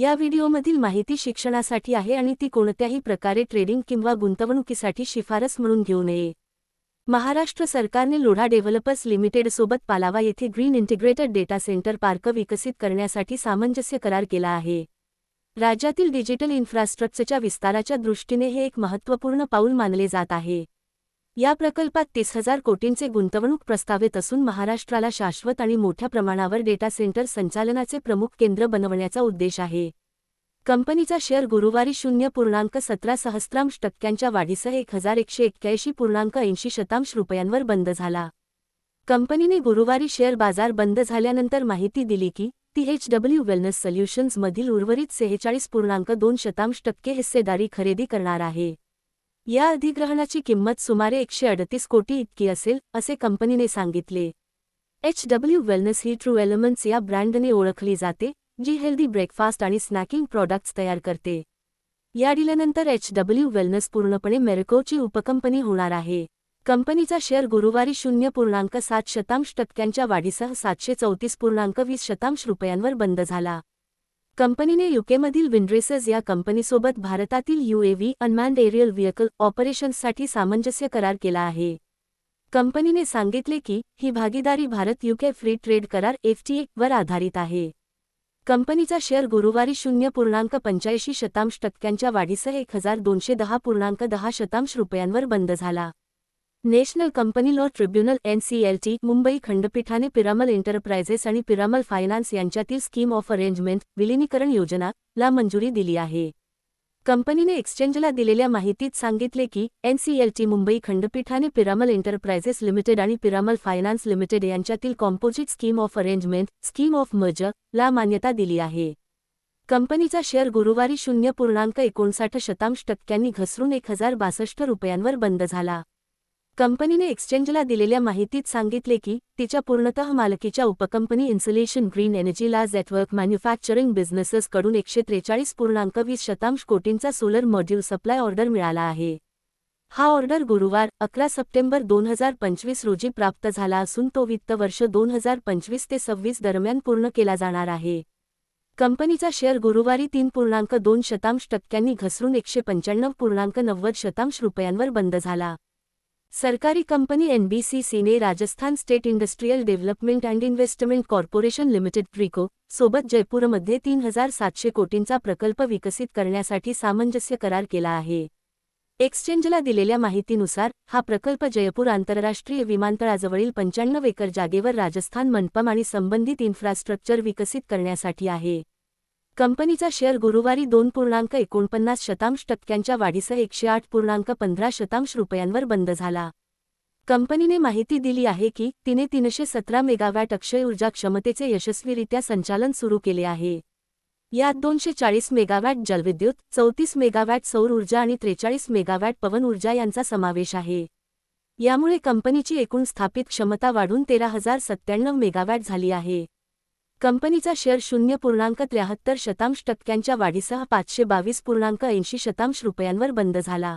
या व्हिडिओमधील माहिती शिक्षणासाठी आहे आणि ती कोणत्याही प्रकारे ट्रेडिंग किंवा गुंतवणुकीसाठी शिफारस म्हणून घेऊ नये. महाराष्ट्र सरकारने लोढा डेव्हलपर्स लिमिटेडसोबत पालावा येथे green integrated data centre park विकसित करण्यासाठी सामंजस्य करार केला आहे. राज्यातील डिजिटल इन्फ्रास्ट्रक्चरच्या विस्ताराच्या दृष्टीने हे एक महत्त्वपूर्ण पाऊल मानले जात आहे. या प्रकल्पात तीस हजार कोटींचे गुंतवणूक प्रस्तावित असून महाराष्ट्राला शाश्वत आणि मोठ्या प्रमाणावर डेटा सेंटर संचालनाचे प्रमुख केंद्र बनवण्याचा उद्देश आहे. कंपनीचा शेअर गुरुवारी शून्य पूर्णांक सतरा सहस्रांश टक्क्यांच्या वाढीसह एक हजार एकशे एक्क्याऐंशी पूर्णांक ऐंशी शतांश रुपयांवर बंद झाला. कंपनीने गुरुवारी शेअर बाजार बंद झाल्यानंतर माहिती दिली की ती एच डब्ल्यू वेलनेस सोल्युशन्समधील उर्वरित सेहेचाळीस पूर्णांक दोन शतांश टक्के हिस्सेदारी खरेदी करणार आहे. या अधिग्रहणाची किंमत सुमारे एकशे अडतीस कोटी इतकी असेल असे कंपनीने सांगितले. एच. डब्ल्यू. वेलनेस ही ट्रू एलिमेंट्स या ब्रँडने ओळखली जाते जी हेल्दी ब्रेकफास्ट आणि स्नॅकिंग प्रॉडक्ट्स तयार करते. या डिल्यानंतर एच. डब्ल्यू. वेलनेस पूर्णपणे मेरकोची उपकंपनी होणार आहे. कंपनीचा शेअर गुरुवारी शून्य पूर्णांक सात शतांश टक्क्यांच्या वाढीसह सातशे चौतीस पूर्णांक वीस शतांश रुपयांवर बंद झाला. कंपनीने युकेमधील विंड्रेसेस या कंपनीसोबत भारतातील यूएव्ही अनमॅन्ड एरियल व्हिकल ऑपरेशन्ससाठी सामंजस्य करार केला आहे. कंपनीने सांगितले की ही भागीदारी भारत युके फ्री ट्रेड करार एफटीए वर आधारित आहे. कंपनीचा शेअर गुरुवारी शून्य पूर्णांक पंच्याऐंशी शतांश टक्क्यांच्या वाढीसह एक हजार दोनशे दहा पूर्णांक दहा शतांश रुपयांवर बंद झाला. National company law tribunal NCLT Mumbai खंडपीठाने पिरामल एंटरप्राइझेस आणि पिरामल फायनान्स यांच्यातील स्कीम ऑफ अरेंजमेंट विलिनीकरण योजना ला मंजुरी दिली आहे. कंपनीने एक्सचेंजला दिलेल्या माहितीत सांगितले की एनसीएलटी मुंबई खंडपीठाने पिरामल एंटरप्राइजेस लिमिटेड आणि पिरामल फायनान्स लिमिटेड यांच्यातील composite scheme of arrangement scheme of merger ला मान्यता दिली आहे. कंपनीचा शेअर गुरुवारी शून्य पूर्णांक एकोणसाठ शतांश टक्क्यांनी घसरून एक हजार बासष्ट रुपयांवर बंद झाला. कंपनीने एक्सचेंजला दिलेल्या माहितीत सांगितले की तिच्या पूर्णतः मालकीच्या उपकंपनी इन्सुलेशन ग्रीन एनर्जी लाज नेटवर्क मॅन्युफॅक्चरिंग बिझनेसेसकडून एकशे त्रेचाळीस पूर्णांक वीस शतांश कोटींचा सोलर मॉड्यूल सप्लाय ऑर्डर मिळाला आहे. हा ऑर्डर गुरुवार अकरा सप्टेंबर दोन हजार पंचवीस रोजी प्राप्त झाला असून तो वित्त वर्ष दोन हजार पंचवीस ते सव्वीस दरम्यान पूर्ण केला जाणार आहे. कंपनीचा शेअर गुरुवारी तीन पूर्णांक दोन शतांश टक्क्यांनी घसरून एकशे पंच्याण्णव पूर्णांक नव्वद शतांश रुपयांवर बंद झाला. सरकारी कंपनी एनबीसीसीने Rajasthan state industrial development and investment corporation limited प्रिको सोबत जयपूरमध्ये तीन हजार सातशे कोटींचा प्रकल्प विकसित करण्यासाठी सामंजस्य करार केला आहे. एक्सचेंजला दिलेल्या माहितीनुसार हा प्रकल्प जयपूर आंतरराष्ट्रीय विमानतळाजवळील पंच्याण्णव एकर जागेवर राजस्थान मंडपम आणि संबंधित इन्फ्रास्ट्रक्चर विकसित करण्यासाठी आहे. कंपनीचा शेअर गुरुवारी दोन पूर्णांक एकोणपन्नास शतांश टक्क्यांच्या वाढीसह एकशे आठ पूर्णांक पंधरा शतांश रुपयांवर बंद झाला. कंपनीने माहिती दिली आहे की तिने तीनशे सतरा मेगावॅट अक्षय ऊर्जा क्षमतेचे यशस्वीरित्या संचालन सुरू केले आहे. यात दोनशे चाळीस मेगावॅट जलविद्युत चौतीस मेगावॅट सौर ऊर्जा आणि त्रेचाळीस मेगावॅट पवन ऊर्जा यांचा समावेश आहे. यामुळे कंपनीची एकूण स्थापित क्षमता वाढून तेरा हजार सत्त्याण्णव मेगावॅट झाली आहे. कंपनीचा शेअर शून्य पूर्णांक त्र्याहत्तर शतांश टक्क्यांच्या वाढीसह पाचशे बावीस पूर्णांक ऐंशी शतांश रुपयांवर बंद झाला.